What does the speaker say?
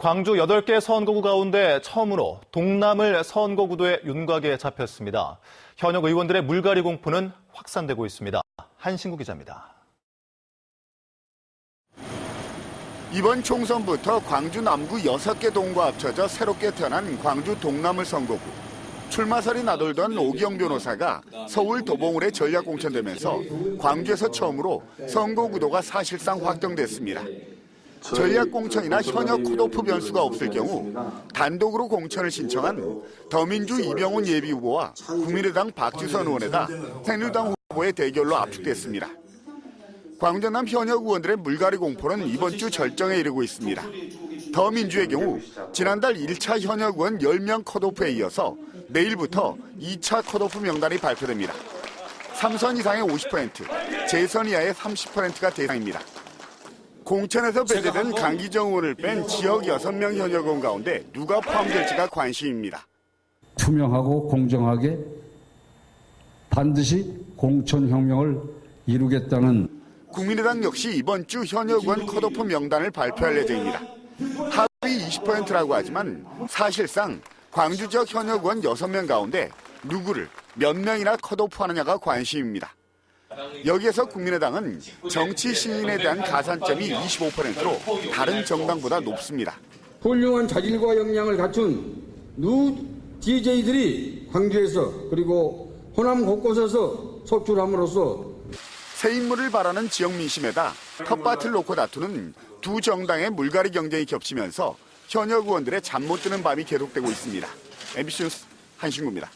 광주 8개 선거구 가운데 처음으로 동남을 선거구도에 윤곽에 잡혔습니다. 현역 의원들의 물갈이 공포는 확산되고 있습니다. 한신구 기자입니다. 이번 총선부터 광주 남구 6개 동과 합쳐져 새롭게 태어난 광주 동남을 선거구. 출마설이 나돌던 오기영 변호사가 서울 도봉을에 전략 공천되면서 광주에서 처음으로 선거구도가 사실상 확정됐습니다. 전략 공천이나 현역 컷오프 변수가 없을 경우 단독으로 공천을 신청한 더민주 이병훈 예비 후보와 국민의당 박주선 의원에다 새누리당 후보의 대결로 압축됐습니다. 광전남 현역 의원들의 물갈이 공포는 이번 주 절정에 이르고 있습니다. 더민주의 경우 지난달 1차 현역 의원 10명 컷오프에 이어서 내일부터 2차 컷오프 명단이 발표됩니다. 3선 이상의 50%, 재선 이하의 30%가 대상입니다. 공천에서 배제된 강기정 의원을 뺀 지역 6명 현역 의원 가운데 누가 포함될지가 관심입니다. 투명하고 공정하게 반드시 공천혁명을 이루겠다는 국민의당 역시 이번 주 현역 의원 컷오프 명단을 발표할 예정입니다. 하위 20%라고 하지만 사실상 광주 지역 현역 의원 6명 가운데 누구를 몇 명이나 컷오프하느냐가 관심입니다. 여기에서 국민의당은 정치 신인에 대한 가산점이 25%로 다른 정당보다 높습니다. 훌륭한 자질과 역량을 갖춘 누 DJ들이 광주에서 그리고 호남 곳곳에서 속출함으로써 새 인물을 바라는 지역 민심에다 텃밭을 놓고 다투는 두 정당의 물갈이 경쟁이 겹치면서 현역 의원들의 잠 못 드는 밤이 계속되고 있습니다. MBC 뉴스 한신구입니다.